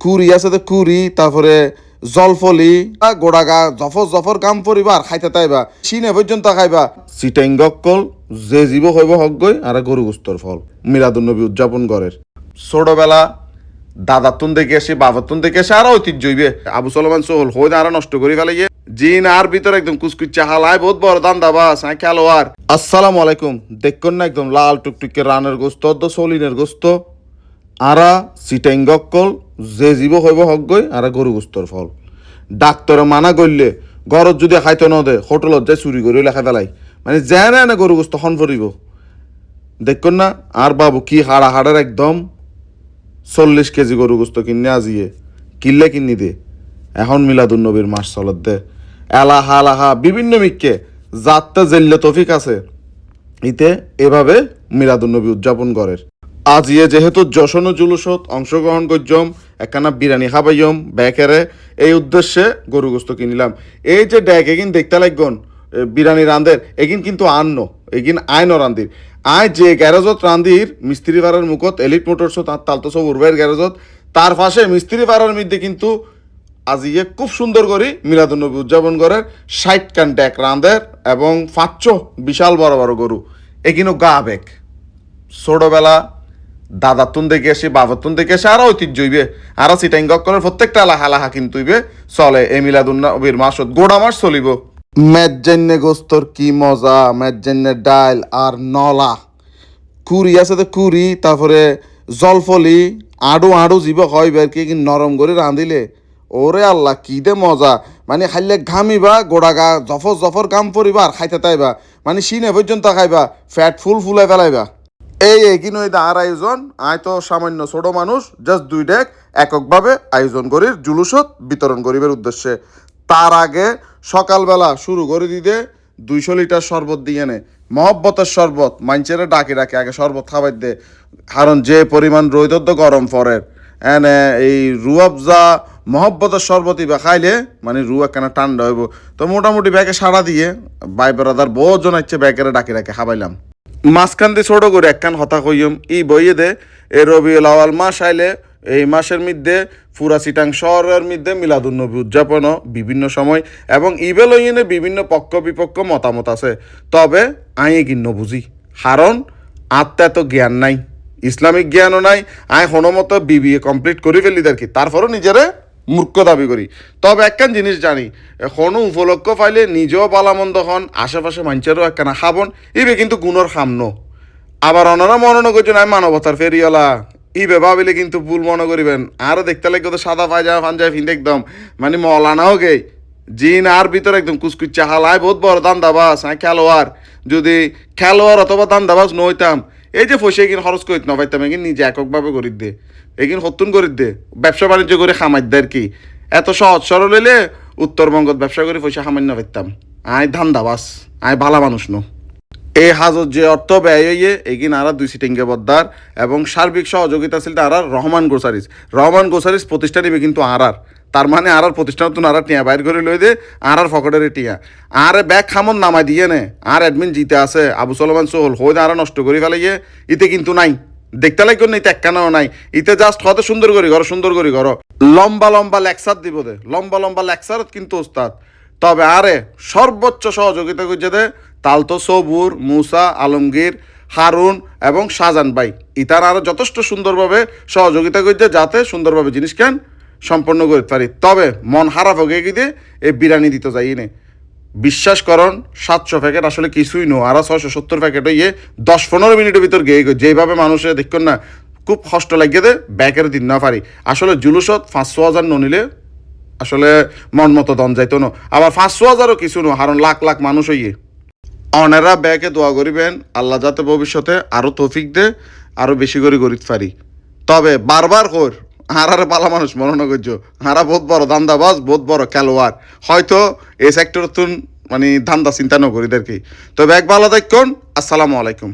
কুরি আছে তো কুরি তারপরে জলফলি গোড়াগা, জফর জফর কাম পরিবার খাইতে তাইবা। চীনে পর্যন্ত খাইবা। সিটেঙ্গকল যে জীব হইব হকগই আর গরু গুস্তর ফল। মিলাদুন্নবী উদযাপন করের ছোটবেলা দাদাতুন দেখে আসি বাবাতুন দেখে আসি, আর ঐতিহ্য হইবে। আবু সলমান সোহল হই আর নষ্ট করি ফেলে গিয়ে জিন আর ভিতরে একদম কুচকুচ্চা হালায় বহুত বড় দান দাবা সাই খেলোয়ার আসসালামু আলাইকুম। দেখুন না একদম লাল টুকটুকে রানের গোস্ত সলিনের গোস্ত। আরা সিটেঙ্গকল যে জীব হইব হকগই আর গরু গুস্তর ফল। ডাক্তরে মানা করলে ঘরত যদি খাইতে নদে, হোটেলত যাই চুরি করে লেখা পেলাই। মানে যেনে এনে গরু গোস্ত খন ফুরিব দেখুন না আর বাবু কি হাড়া হাড়ের একদম চল্লিশ কেজি গরু গোস্ত কিনে আজিয়ে কিনলে কিনি দে। এখন মিলাদুন নবীর মাস চলত দে। এলাহা, আলাহা, বিভিন্ন মিককে যাত্রা জেল্লে তফিক আছে। ইতে এভাবে মিলাদুন নবী উদযাপন করের। আজ ইয়ে যেহেতু যশন জুলুসত অংশগ্রহণ করজম, একখানা বিরিয়ানি খাবাইম ব্যাকেরে এই উদ্দেশ্যে গরু গোস্ত কিনিলাম। এই যে ড্যাগ এগিন দেখতে লাগন বিরিয়ানি রান্ধের এগিন কিন্তু আন্ন, এগিন আইন রান্ধির আয় যে গ্যারেজত রান্ধির মিস্ত্রি ভাড়ার মুখত, এলিট মোটরস তার তালতো সব উর্বের গ্যারেজত, তার পাশে মিস্ত্রি ভাড়ার মধ্যে কিন্তু আজ ইয়ে খুব সুন্দর করে মিলাদুন্নবী উদযাপন করে ষাট কান ড্যাক রাঁধের এবং পাঁচশো বিশাল বড় বড় গরু। এগিনো গা বেগ ছোটবেলা দাদাতুন দেখে আসি বাবাতুন দেখে আসি আর ঐতিহ্য হইবে। আর সিটাইঙ্গক করে প্রত্যেকটা লাহা লাহা কিন্তু হইবে। চলে এ মিলাদুন্নবীর মাসত গোড়া মাস চলিব। মেজ্জেন্নে গোস্তর কি মজা মেজ্জেন্নে ডাইল আর নলা। কুরি আছে তো কুরি তারপরে জলফলি, আড়ু আড়ু জীব হয় বের কি নরম করে রাঁধিলে। ওরে আল্লাহ, কি দে মজা। মানে খাইলে ঘামিবা, গোড়া গা জফর জফর কাম পরিবা আর খাইতে তাইবা। মানে সিনে পর্যন্ত খাইবা, ফ্যাট ফুল ফুলাই ফেলাইবা। এই এটা আর আয়োজন? আয় তো সামান্য ছোট মানুষ জাস্ট দুই ডেক, এককভাবে আয়োজন করি জুলুসত বিতরণ করিবার উদ্দেশ্যে। তার আগে সকালবেলা শুরু করে দিতে দুইশো লিটার শরবত দিয়ে নে। মহব্বতের শরবত মাঞ্চেরে ডাকে ডাকে, আগে শরবত খাবার দে। কারণ যে পরিমাণ রৈদদ্য গরম ফরের এনে এই রুয়াবজা মহব্বতের শরবতই বা খাইলে মানে রু একখানা ঠান্ডা হইব? তো মোটামুটি ব্যাগে সাড়া দিয়ে বাই বেড়াদার বহুত জন ব্যাগেরে ডাকে ডাকে খাবাইলাম। মাঝখান দিয়ে ছোট করে একখান হতা কইম। ই বইয়ে দে, এ রবিউল আওয়াল মাস আইলে, এই মাসের মধ্যে পুরা সিটাং শহরের মধ্যে মিলাদুন্নবী উদযাপন বিভিন্ন সময় এবং ইবেল ইনে বিভিন্ন পক্ষ বিপক্ষ মতামত আছে। তবে আই কিন্ন বুঝি কারণ আত্মা এত জ্ঞান নাই, ইসলামিক জ্ঞানও নাই, আই হনমত বিবিএ কমপ্লিট করে ফেলি আর কি? তারপরও নিজেরে মূর্খ দাবি করি। তবে একখান জিনিস জানি, এখনও উপলক্ষ পাইলে নিজেও পালামন্দ হন, আশেপাশে মানুষেরও একখানা খাবন, ইবে কিন্তু গুণর খামন আবার অনারা মনন করছেন আমি মানবতার ফেরিওয়ালা। ইবে ভাবিলে কিন্তু ভুল মনে করিবেন। আরও দেখতে লাগবে তো সাদা পায়জা পাঞ্জায় ফিন একদম। মানে মলানাও গে জিন আর ভিতরে একদম কুচকুচ্চা হালায় বহুত বড় দান দাবাস হ্যাঁ খেলোয়াড়। যদি খেলোয়াড় অথবা দান দাবাস নইতাম এই যে ফসে এগিন খরচ করিত না নপাইতাম এগিন নিজে এককভাবে করি দে। এগিন সত্তুন করি দে। ব্যবসা বাণিজ্য করে খামাই দে আর কি। এত সহজ সরল হইলে উত্তরবঙ্গত ব্যবসা করে পয়সা সামান্য পাইতাম। আয় ধান দাবাস আয় ভালা মানুষ নো। এই হাজত যে অর্থ ব্যয় হইয়ে এগিন আরা দুই সিটিংকে বদ্দার এবং সার্বিক সহযোগিতা ছিল আরার রহমান গোসারিস রহমান গোসারিস প্রতিষ্ঠা নিবে কিন্তু আরার। তার মানে আরার প্রতিষ্ঠান তুন আরার টিয়া বাইর করে লই দে, আরার ফকটের টিয়া। আরে ব্যাগ খামন নামাই দিয়ে নে। আর অ্যাডমিন জিতে আছে, আবু সলমান সোহল হই আরা নষ্ট করে ফেলে গিয়ে, ইতে কিন্তু নাই। দেখতে লাগবে না ইতে একখানাও নাই। ইতে জাস্ট হতে সুন্দর করি ঘর সুন্দর করি ঘর লম্বা লম্বা লেকচার দিব দে। লম্বা লম্বা লেকচার কিন্তু ওস্তাদ। তবে আরে সর্বোচ্চ সহযোগিতা করছে দে তালতো সবুর, মুসা, আলমগীর, হারুন এবং শাহজান ভাই। ইতার আরও যথেষ্ট সুন্দরভাবে সহযোগিতা করছে যাতে সুন্দরভাবে জিনিস কেন সম্পন্ন করতে পারি তবে মন হারাপ হয়ে গিয়ে এই বিরিয়ানি দিতে যাই নে। বিশ্বাস করন, সাতশো প্যাকেট আসলে কিছুই নো আর ছয়শো সত্তর প্যাকেট ইয়ে দশ পনেরো মিনিটের ভিতর গিয়ে যেভাবে মানুষে দেখুন না, খুব কষ্ট লাগিয়ে দে ব্যাকের দিন না পারি। আসলে জুলুসত পাঁচশো হাজার ননিলে আসলে মন মতো দন যাইতো না। আবার পাঁচশো হাজারও কিছু নো কারণ লাখ লাখ মানুষ হইয়ে। অনেরা ব্যাকে দোয়া করিবেন, আল্লাহ যাতে ভবিষ্যতে আরও তৌফিক দে আরও বেশি করে গরিত পারি। তবে বারবার কর আর পালা মানুষ, মনে করছ? হারা বহুত বড় দান্দাবাজ বহুত বড় খেলোয়াড়। হয়তো এই সেক্টর তুন মানে ধান্দা চিন্তা ন এদেরকে কি তবে এক ভালো দেখুন আসসালামু আলাইকুম।